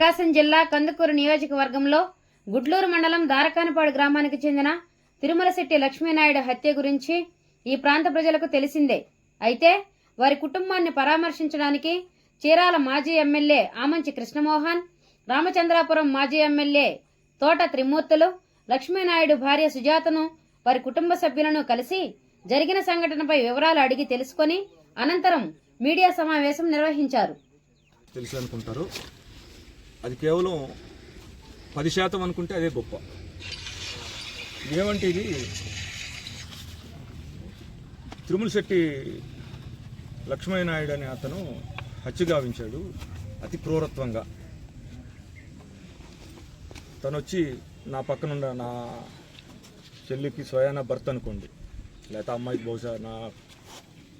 ప్రకాశం జిల్లా కందుకూరు నియోజకవర్గంలో గుడ్లూరు మండలం దారకానపాడు గ్రామానికి చెందిన తిరుమలశెట్టి లక్ష్మీనాయుడు హత్య గురించి ఈ ప్రాంత ప్రజలకు తెలిసిందే. అయితే వారి కుటుంబాన్ని పరామర్శించడానికి చీరాల మాజీ ఎమ్మెల్యే ఆమంచి కృష్ణమోహన్ రామచంద్రాపురం మాజీ ఎమ్మెల్యే తోట త్రిమూర్తులు లక్ష్మీనాయుడు భార్య సుజాతను వారి కుటుంబ సభ్యులను కలిసి జరిగిన సంఘటనపై వివరాలు అడిగి తెలుసుకొని అనంతరం మీడియా సమావేశం నిర్వహించారు. తెలుసు అనుకుంటారు. అది కేవలం పది శాతం అనుకుంటే అదే గొప్ప. ఏమంటే ఇది? తిరుమల శెట్టి లక్ష్మీనాయుడు అనే అతను హత్య గావించాడు అతి క్రూరత్వంగా. తను వచ్చి నా పక్కనున్న నా చెల్లికి స్వయాన భర్త అనుకోండి. లేకపోతే అమ్మాయికి బహుశా నా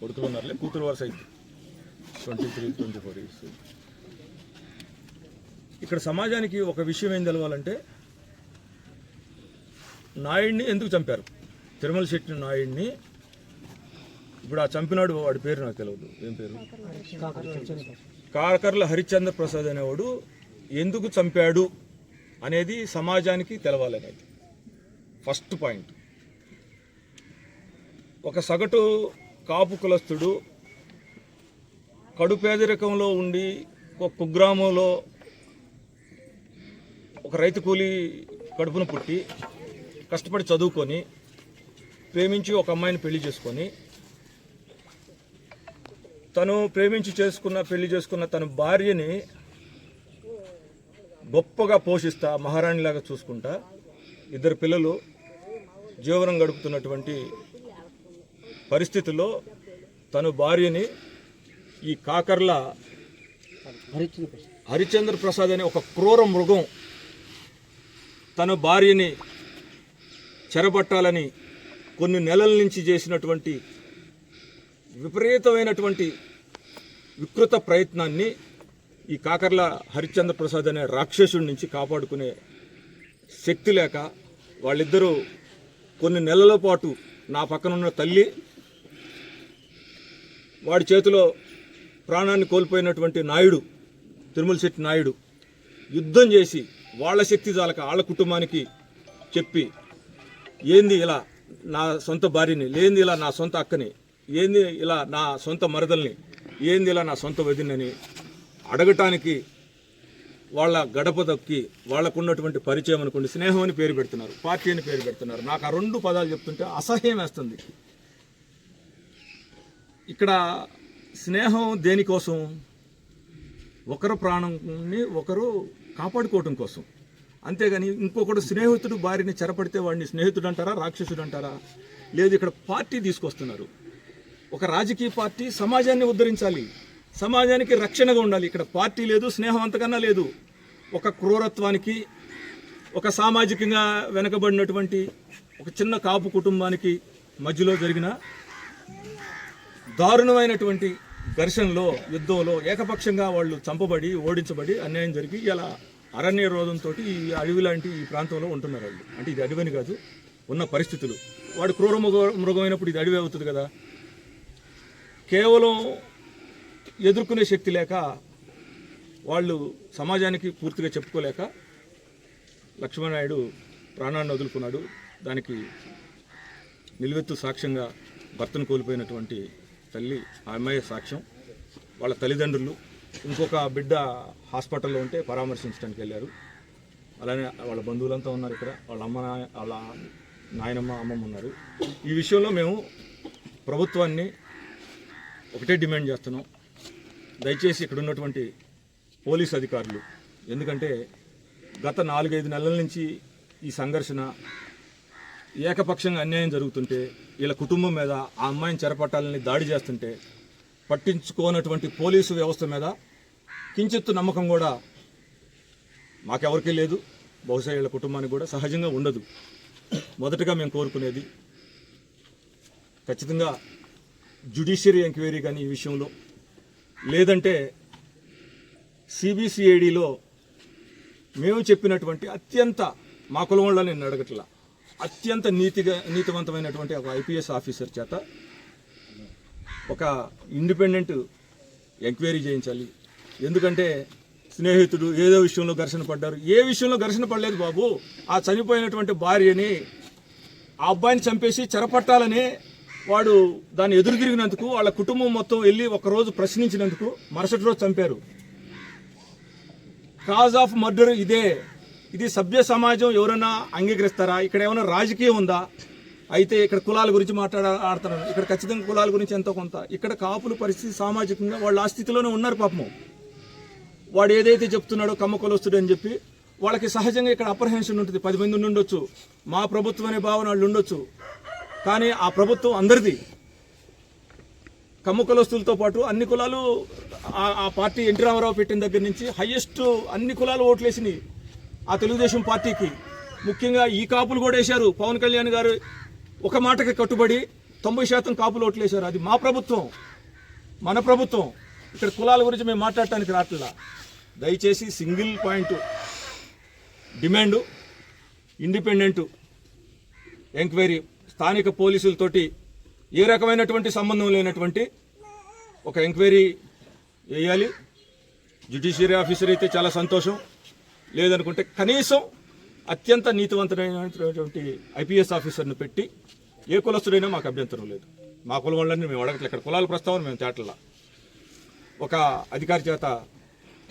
కొడుకులు ఉన్నారులే కూతురు వరుస అయితే twenty three twenty four years. ఇక్కడ సమాజానికి ఒక విషయం ఏం తెలవాలంటే నాయుడిని ఎందుకు చంపారు? తిరుమల శెట్టి నాయుడిని ఇప్పుడు ఆ చంపినాడు వాడి పేరు నాకు తెలియదు ఏం పేరు? కాకర్ల హరిశ్చంద్ర ప్రసాద్ అనేవాడు ఎందుకు చంపాడు అనేది సమాజానికి తెలవాలనేది ఫస్ట్ పాయింట్. ఒక సగటు కాపు కులస్తుడు కడు పేదరికంలో ఉండి ఒక కుగ్రామంలో ఒక రైతు కూలి కడుపున పుట్టి కష్టపడి చదువుకొని ప్రేమించి ఒక అమ్మాయిని పెళ్ళి చేసుకొని తను ప్రేమించి చేసుకున్న పెళ్ళి చేసుకున్న తన భార్యని గొప్పగా పోషిస్తా మహారాణిలాగా చూసుకుంటా ఇద్దరు పిల్లలు జీవనం గడుపుతున్నటువంటి పరిస్థితుల్లో తను భార్యని ఈ కాకర్ల హరిచంద్ర ప్రసాద్ అనే ఒక క్రూర మృగం తన భార్యని చెరబట్టాలని కొన్ని నెలల నుంచి చేసినటువంటి విపరీతమైనటువంటి వికృత ప్రయత్నాన్ని ఈ కాకర్ల హరిశ్చంద్ర ప్రసాద్ అనే రాక్షసుడి నుంచి కాపాడుకునే శక్తి లేక వాళ్ళిద్దరూ కొన్ని నెలల పాటు నా పక్కనున్న తల్లి వాడి చేతిలో ప్రాణాన్ని కోల్పోయినటువంటి నాయుడు తిరుమల శెట్టి నాయుడు యుద్ధం చేసి వాళ్ళ శక్తి చాలక వాళ్ళ కుటుంబానికి చెప్పి ఏంది ఇలా నా సొంత భార్యని లేనిది ఇలా నా సొంత అక్కని ఏంది ఇలా నా సొంత మరదల్ని ఏంది ఇలా నా సొంత వదినని అడగటానికి వాళ్ళ గడప దక్కి వాళ్ళకున్నటువంటి పరిచయం అనుకోండి స్నేహం అని పేరు పెడుతున్నారు పార్టీ అని పేరు పెడుతున్నారు. నాకు ఆ రెండు పదాలు చెప్తుంటే అసహ్యం వేస్తుంది. ఇక్కడ స్నేహం దేనికోసం? ఒకరు ప్రాణాన్ని ఒకరు కాపాడుకోవటం కోసం. అంతేగాని ఇంకొకడు స్నేహితుడు భార్యని చెరపడితే వాడిని స్నేహితుడు అంటారా రాక్షసుడు అంటారా లేదు ఇక్కడ పార్టీ తీసుకొస్తున్నారు. ఒక రాజకీయ పార్టీ సమాజాన్ని ఉద్ధరించాలి. సమాజానికి రక్షణగా ఉండాలి. ఇక్కడ పార్టీ లేదు స్నేహం అంతకన్నా లేదు. ఒక క్రూరత్వానికి ఒక సామాజికంగా వెనకబడినటువంటి ఒక చిన్న కాపు కుటుంబానికి మధ్యలో జరిగిన దారుణమైనటువంటి ఘర్షణలో యుద్ధంలో ఏకపక్షంగా వాళ్ళు చంపబడి ఓడించబడి అన్యాయం జరిగి ఇలా అరణ్య రోధంతో ఈ అడవి లాంటి ఈ ప్రాంతంలో ఉంటున్నారు వాళ్ళు. అంటే ఇది అడవని కాదు ఉన్న పరిస్థితులు. వాడు క్రూర మృగ మృగమైనప్పుడు ఇది అడవి అవుతుంది కదా. కేవలం ఎదుర్కొనే శక్తి లేక వాళ్ళు సమాజానికి పూర్తిగా చెప్పుకోలేక లక్ష్మణనాయుడు ప్రాణాన్ని వదులుకున్నాడు. దానికి నిలువెత్తు సాక్ష్యంగా భర్తను కోల్పోయినటువంటి తల్లి ఆ సాక్ష్యం. వాళ్ళ తల్లిదండ్రులు ఇంకొక బిడ్డ హాస్పిటల్లో ఉంటే పరామర్శించడానికి వెళ్ళారు. అలానే వాళ్ళ బంధువులంతా ఉన్నారు ఇక్కడ. వాళ్ళ అమ్మ వాళ్ళ నాయనమ్మ అమ్మమ్మ ఉన్నారు. ఈ విషయంలో మేము ప్రభుత్వాన్ని ఒకటే డిమాండ్ చేస్తున్నాం. దయచేసి ఇక్కడ ఉన్నటువంటి పోలీస్ అధికారులు ఎందుకంటే గత నాలుగైదు నెలల నుంచి ఈ సంఘర్షణ ఏకపక్షంగా అన్యాయం జరుగుతుంటే వీళ్ళ కుటుంబం మీద ఆ అమ్మాయిని చెరపట్టాలని దాడి చేస్తుంటే పట్టించుకోనటువంటి పోలీసు వ్యవస్థ మీద కించిత్తు నమ్మకం కూడా మాకెవరికీ లేదు. బహుశా వీళ్ళ కుటుంబానికి కూడా సహజంగా ఉండదు. మొదటగా మేము కోరుకునేది ఖచ్చితంగా జ్యుడిషియరీ ఎంక్వైరీ కానీ ఈ విషయంలో లేదంటే సిబిసిఐడిలో మేము చెప్పినటువంటి అత్యంత మా కులం వాళ్ళని నేను అడగట్లా. అత్యంత నీతిగా నీతివంతమైనటువంటి ఒక ఐపీఎస్ ఆఫీసర్ చేత ఒక ఇండిపెండెంట్ ఎంక్వైరీ చేయించాలి. ఎందుకంటే స్నేహితుడు ఏదో విషయంలో ఘర్షణ పడ్డారు. ఏ విషయంలో ఘర్షణ పడలేదు బాబు. ఆ చనిపోయినటువంటి భార్యని ఆ అబ్బాయిని చంపేసి చెరపట్టాలని వాడు దాన్ని ఎదురు తిరిగినందుకు వాళ్ళ కుటుంబం మొత్తం వెళ్ళి ఒకరోజు ప్రశ్నించినందుకు మరుసటి రోజు చంపారు. కాజ్ ఆఫ్ మర్డర్ ఇదే. ఇది సభ్య సమాజం ఎవరైనా అంగీకరిస్తారా? ఇక్కడ ఏమైనా రాజకీయం ఉందా? అయితే ఇక్కడ కులాల గురించి మాట్లాడ ఆడుతున్నారు. ఇక్కడ ఖచ్చితంగా కులాల గురించి ఎంతో కొంత. ఇక్కడ కాపుల పరిస్థితి సామాజికంగా వాళ్ళు ఆ స్థితిలోనే ఉన్నారు పాపము. వాడు ఏదైతే చెప్తున్నాడో కమ్మ కులొస్తుడు అని చెప్పి వాళ్ళకి సహజంగా ఇక్కడ అప్రహెన్షన్ ఉంటుంది. పది మంది ఉండొచ్చు మా ప్రభుత్వం అనే భావన వాళ్ళు ఉండొచ్చు. కానీ ఆ ప్రభుత్వం అందరిది. కమ్మ కులస్తులతో పాటు అన్ని కులాలు ఆ- ఆ పార్టీ ఎన్టీ రామారావు పెట్టిన దగ్గర నుంచి హయ్యెస్ట్ అన్ని కులాలు ఓట్లేసినాయి. ఆ తెలుగుదేశం పార్టీకి. ముఖ్యంగా ఈ కాపులు కూడా వేశారు. పవన్ కళ్యాణ్ గారు ఒక మాటకి కట్టుబడి తొంభై శాతం కాపులు ఓట్లేశారు అది మా ప్రభుత్వం. మన ప్రభుత్వం. ఇక్కడ కులాల గురించి మేము మాట్లాడటానికి రావట్లా దయచేసి single point demand independent enquiry స్థానిక పోలీసులతోటి ఏ రకమైనటువంటి సంబంధం లేనటువంటి ఒక ఎంక్వైరీ వేయాలి. జ్యుడిషియరీ ఆఫీసర్ అయితే చాలా సంతోషం. లేదనుకుంటే కనీసం అత్యంత నీతివంతమైనటువంటి ఐపీఎస్ ఆఫీసర్ను పెట్టి ఏ కులస్తుడైనా మాకు అభ్యంతరం లేదు. మా కులం వాళ్ళని మేము అడగట్లేదు ఇక్కడ కులాల ప్రస్తావన మేము తేటల్లా ఒక అధికారి చేత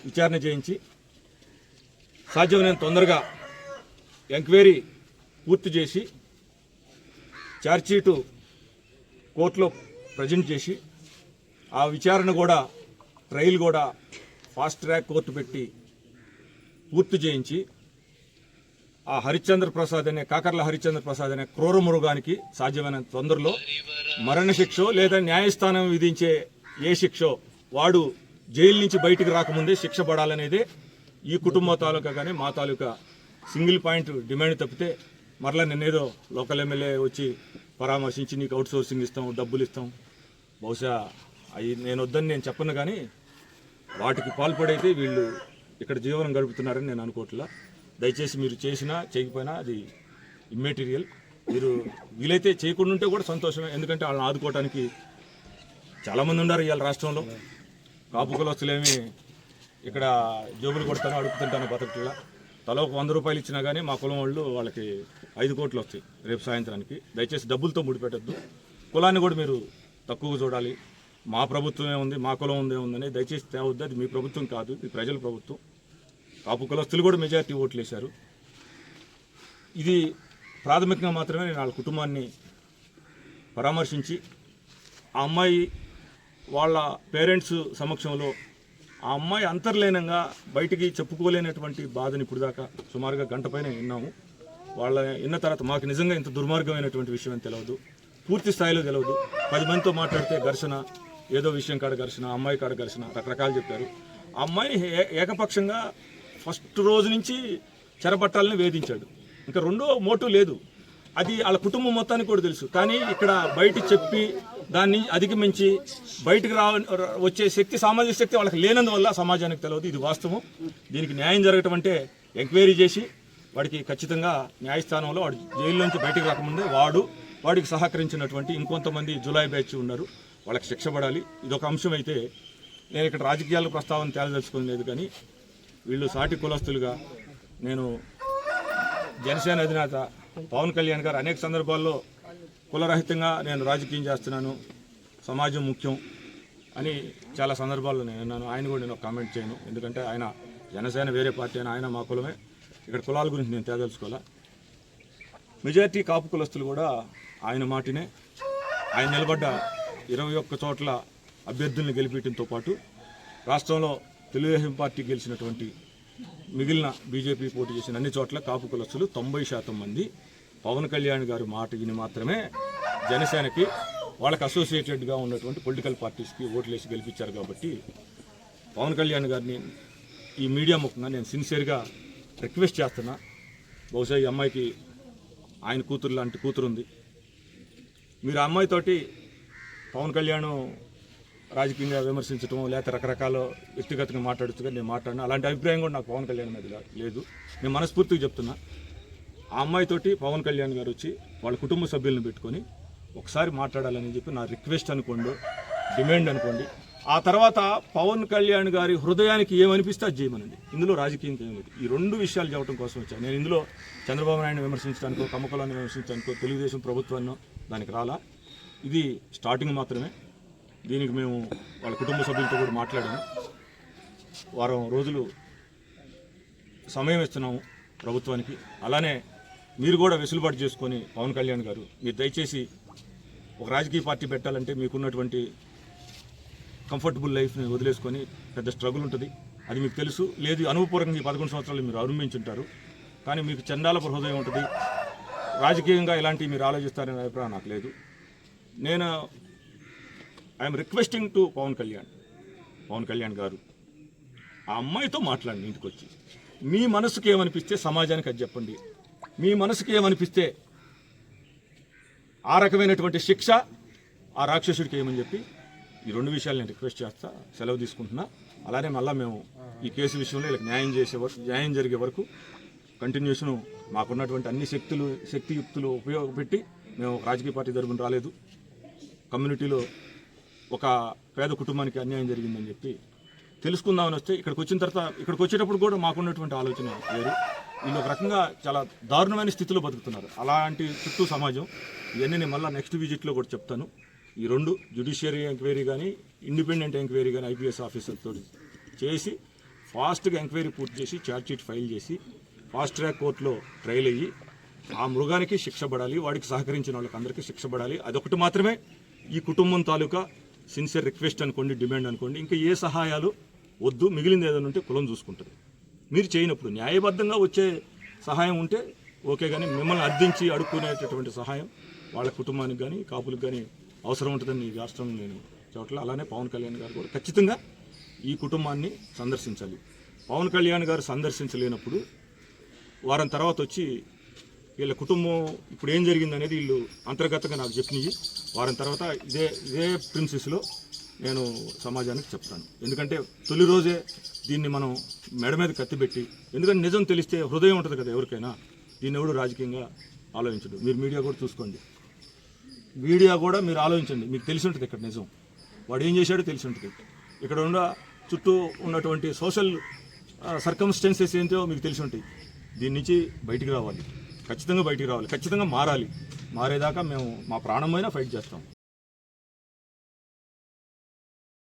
విచారణ చేయించి సాధ్యమైన తొందరగా ఎంక్వైరీ పూర్తి చేసి ఛార్జ్షీటు కోర్టులో ప్రజెంట్ చేసి ఆ విచారణ కూడా ట్రయల్ కూడా ఫాస్ట్ ట్రాక్ కోర్టు పెట్టి పూర్తి చేయించి ఆ హరిశ్చంద్ర ప్రసాద్ అనే కాకర్ల హరిశ్చంద్ర ప్రసాద్ అనే క్రూర మృగానికి సాధ్యమైనంత తొందరలో మరణశిక్ష లేదా న్యాయస్థానం విధించే ఏ శిక్ష వాడు జైలు నుంచి బయటికి రాకముందే శిక్ష పడాలనేదే ఈ కుటుంబ తాలూకా కానీ మా తాలూకా సింగిల్ పాయింట్ డిమాండ్ తప్పితే మరలా నిన్నేదో లోకల్ ఎమ్మెల్యే వచ్చి పరామర్శించి నీకు అవుట్ సోర్సింగ్ ఇస్తాం డబ్బులు ఇస్తాం. బహుశా అవి నేను వద్దని నేను చెప్పను కానీ వాటికి పాల్పడైతే వీళ్ళు ఇక్కడ జీవనం గడుపుతున్నారని నేను అనుకోవట్లా. దయచేసి మీరు చేసినా చేయకపోయినా అది ఇమ్మెటీరియల్ మీరు వీలైతే చేయకుండా ఉంటే కూడా సంతోషమే. ఎందుకంటే వాళ్ళని ఆదుకోవడానికి చాలామంది ఉన్నారు ఇవాళ రాష్ట్రంలో. కాపు కులస్తులేమి ఇక్కడ జోబులు కొడతాను అడుగుతుంటాను బతకట్లా. తల వంద రూపాయలు ఇచ్చినా కానీ మా కులం వాళ్ళు వాళ్ళకి ఐదు కోట్లు వస్తాయి రేపు సాయంత్రానికి. దయచేసి డబ్బులతో ముడిపెట్టద్దు. కులాన్ని కూడా మీరు తక్కువ చూడాలి. మా ప్రభుత్వమే ఉంది మా కులం ఉందే ఉందని దయచేసి తేవద్దు. అది మీ ప్రభుత్వం కాదు ఇది ప్రజల ప్రభుత్వం. కాపు కులస్తులు కూడా మెజారిటీ ఓట్లు వేశారు ఇది ప్రాథమికంగా మాత్రమే నేను వాళ్ళ కుటుంబాన్ని పరామర్శించి ఆ అమ్మాయి వాళ్ళ పేరెంట్స్ సమక్షంలో ఆ అమ్మాయి అంతర్లీనంగా బయటికి చెప్పుకోలేనటువంటి బాధని ఇప్పుడు దాకా సుమారుగా గంట పైన విన్నాము. వాళ్ళ విన్న తర్వాత మాకు నిజంగా ఇంత దుర్మార్గమైనటువంటి విషయం అని తెలియదు పూర్తి స్థాయిలో తెలియదు పది మందితో మాట్లాడితే ఘర్షణ ఏదో విషయం కాడ ఘర్షణ అమ్మాయి కాడ ఘర్షణ రకరకాలు చెప్పారు. ఆ అమ్మాయి ఏ- ఏకపక్షంగా ఫస్ట్ రోజు నుంచి చెరపట్టాలని వేధించాడు. ఇంకా రెండో మోటు లేదు. అది వాళ్ళ కుటుంబం మొత్తానికి కూడా తెలుసు. కానీ ఇక్కడ బయట చెప్పి దాన్ని అధిగమించి బయటకు రా వచ్చే శక్తి సామాజిక శక్తి వాళ్ళకి లేనందువల్ల సమాజానికి తెలియదు ఇది వాస్తవం. దీనికి న్యాయం జరగటం అంటే ఎంక్వైరీ చేసి వాడికి ఖచ్చితంగా న్యాయస్థానంలో వాడు జైలు నుంచి బయటకు రాకముందే వాడు వాడికి సహకరించినటువంటి ఇంకొంతమంది జులై బ్యాచ్ ఉన్నారు. వాళ్ళకి శిక్ష పడాలి. ఇదొక అంశం అయితే నేను ఇక్కడ రాజకీయాల ప్రస్తావన తేలదలుచుకుని లేదు కానీ వీళ్ళు సాటి కులస్తులుగా నేను జనసేన అధినేత పవన్ కళ్యాణ్ గారు అనేక సందర్భాల్లో కులరహితంగా నేను రాజకీయం చేస్తున్నాను సమాజం ముఖ్యం అని చాలా సందర్భాల్లో నేను విన్నాను ఆయన కూడా నేను కామెంట్ చేయను. ఎందుకంటే ఆయన జనసేన వేరే పార్టీ అయినా ఆయన మా కులమే. ఇక్కడ కులాల గురించి నేను తేదలుచుకోవాలా? మెజారిటీ కాపు కులస్తులు కూడా ఆయన మాటినే. ఆయన నిలబడ్డ ఇరవై ఒక్క చోట్ల అభ్యర్థుల్ని గెలిపించడంతో పాటు రాష్ట్రంలో తెలుగుదేశం పార్టీ గెలిచినటువంటి మిగిలిన బీజేపీ పోటీ చేసిన అన్ని చోట్ల కాపు కులస్తులు తొంభై శాతం మంది. పవన్ కళ్యాణ్ గారు మాట విని మాత్రమే జనసేనకి వాళ్ళకి అసోసియేటెడ్గా ఉన్నటువంటి పొలిటికల్ పార్టీస్కి ఓట్లేసి గెలిపించారు కాబట్టి పవన్ కళ్యాణ్ గారిని ఈ మీడియా ముఖంగా నేను సిన్సియర్గా రిక్వెస్ట్ చేస్తున్నా. బహుశా ఈ అమ్మాయికి ఆయన కూతురు లాంటి కూతురు ఉంది మీరు ఆ అమ్మాయితోటి పవన్ కళ్యాణ్ రాజకీయంగా విమర్శించడం లేకపోతే రకరకాల వ్యక్తిగతంగా మాట్లాడుతుగా నేను మాట్లాడినా అలాంటి అభిప్రాయం కూడా నాకు పవన్ కళ్యాణ్ మీద లేదు. నేను మనస్ఫూర్తిగా చెప్తున్నా. ఆ అమ్మాయితోటి పవన్ కళ్యాణ్ గారు వచ్చి వాళ్ళ కుటుంబ సభ్యులను పెట్టుకొని ఒకసారి మాట్లాడాలని చెప్పి నా రిక్వెస్ట్ అనుకోండి డిమాండ్ అనుకోండి. ఆ తర్వాత పవన్ కళ్యాణ్ గారి హృదయానికి ఏమనిపిస్తే అది చేయమనండి. ఇందులో రాజకీయం ఏమిటి ఈ రెండు విషయాలు చెప్పడం కోసం వచ్చాను నేను ఇందులో చంద్రబాబు నాయుడు విమర్శించడానికో కమ్మకులాన్ని విమర్శించడానికో తెలుగుదేశం ప్రభుత్వాన్ని దానికి రాలా. ఇది స్టార్టింగ్ మాత్రమే. దీనికి మేము వాళ్ళ కుటుంబ సభ్యులతో కూడా మాట్లాడాము. వారం రోజులు సమయం ఇస్తున్నాము ప్రభుత్వానికి. అలానే మీరు కూడా వెసులుబాటు చేసుకొని పవన్ కళ్యాణ్ గారు మీరు దయచేసి ఒక రాజకీయ పార్టీ పెట్టాలంటే మీకున్నటువంటి కంఫర్టబుల్ లైఫ్ని వదిలేసుకొని పెద్ద స్ట్రగుల్ ఉంటుంది. అది మీకు తెలుసు. లేదు అనుభవపూర్వకంగా ఈ పదకొండు సంవత్సరాలు మీరు అనుభవించుంటారు కానీ మీకు చండాలపు హృదయం ఉంటుంది. రాజకీయంగా ఇలాంటివి మీరు ఆలోచిస్తారనే అభిప్రాయం నాకు లేదు. నేను I'm requesting to Pawan Kalyan. Pawan Kalyan గారు ఆ అమ్మాయితో మాట్లాడండి ఇంటికి వచ్చి మీ మనసుకి ఏమనిపిస్తే సమాజానికి అది చెప్పండి. మీ మనసుకి ఏమనిపిస్తే ఆ రకమైనటువంటి శిక్ష ఆ రాక్షసుడికి ఏమని చెప్పి ఈ రెండు విషయాలు నేను రిక్వెస్ట్ చేస్తా సెలవు తీసుకుంటున్నా. అలానే మళ్ళీ మేము ఈ కేసు విషయంలో వీళ్ళకి న్యాయం చేసే వరకు న్యాయం జరిగే వరకు కంటిన్యూషన్ మాకున్నటువంటి అన్ని శక్తులు శక్తియుక్తులు ఉపయోగపెట్టి మేము రాజకీయ పార్టీ తరపున రాలేదు. కమ్యూనిటీలో ఒక పేద కుటుంబానికి అన్యాయం జరిగిందని చెప్పి తెలుసుకుందామని వస్తే ఇక్కడికి వచ్చిన తర్వాత ఇక్కడికి వచ్చేటప్పుడు కూడా మాకున్నటువంటి ఆలోచన వేరు. వీళ్ళు ఒక రకంగా చాలా దారుణమైన స్థితిలో బతుకుతున్నారు. అలాంటి చుట్టూ సమాజం. ఇవన్నీ నేను మళ్ళీ నెక్స్ట్ విజిట్లో కూడా చెప్తాను. ఈ రెండు జ్యుడిషియరీ ఎంక్వైరీ కానీ ఇండిపెండెంట్ ఎంక్వైరీ కానీ ఐపీఎస్ ఆఫీసర్తో చేసి ఫాస్ట్గా ఎంక్వైరీ పూర్తి చేసి ఛార్జ్షీట్ ఫైల్ చేసి ఫాస్ట్ ట్రాక్ కోర్టులో ట్రయల్ అయ్యి ఆ మృగానికి శిక్ష పడాలి వాడికి సహకరించిన వాళ్ళకి అందరికీ శిక్ష పడాలి. అదొకటి మాత్రమే. ఈ కుటుంబం తాలూకా సిన్సియర్ రిక్వెస్ట్ అనుకోండి డిమాండ్ అనుకోండి ఇంకా ఏ సహాయాలు వద్దు మిగిలింది ఏదైనా ఉంటే కులం చూసుకుంటుంది. మీరు చేయనప్పుడు న్యాయబద్ధంగా వచ్చే సహాయం ఉంటే ఓకే కానీ మిమ్మల్ని అర్థించి అడుక్కునేటటువంటి సహాయం వాళ్ళ కుటుంబానికి కానీ కాపులకు కానీ అవసరం ఉంటుందని ఈ రాష్ట్రం నేను చోట్ల అలానే పవన్ కళ్యాణ్ గారు కూడా ఖచ్చితంగా ఈ కుటుంబాన్ని సందర్శించాలి. పవన్ కళ్యాణ్ గారు సందర్శించలేనప్పుడు వారం తర్వాత వచ్చి వీళ్ళ కుటుంబం ఇప్పుడు ఏం జరిగింది అనేది వీళ్ళు అంతర్గతంగా నాకు చెప్పినవి. వారం తర్వాత ఇదే ఇదే ప్రిన్సిస్లో నేను సమాజానికి చెప్తాను. ఎందుకంటే తొలి రోజే దీన్ని మనం మెడ మీద కత్తిపెట్టి ఎందుకంటే నిజం తెలిస్తే హృదయం ఉంటుంది కదా ఎవరికైనా దీన్ని ఎవడు రాజకీయంగా ఆలోచించడు. మీరు మీడియా కూడా చూసుకోండి. మీడియా కూడా మీరు ఆలోచించండి. మీకు తెలిసి ఉంటుంది ఇక్కడ నిజం. వాడు ఏం చేశాడో తెలిసి ఉంటుంది. ఇక్కడ ఉన్న చుట్టూ ఉన్నటువంటి సోషల్ సర్కమ్స్టెన్సెస్ ఏంటో మీకు తెలిసి ఉంటాయి దీని నుంచి బయటికి రావాలి. ఖచ్చితంగా బయటికి రావాలి. ఖచ్చితంగా మారాలి. మారేదాకా మేము మా ప్రాణమైనా ఫైట్ చేస్తాం.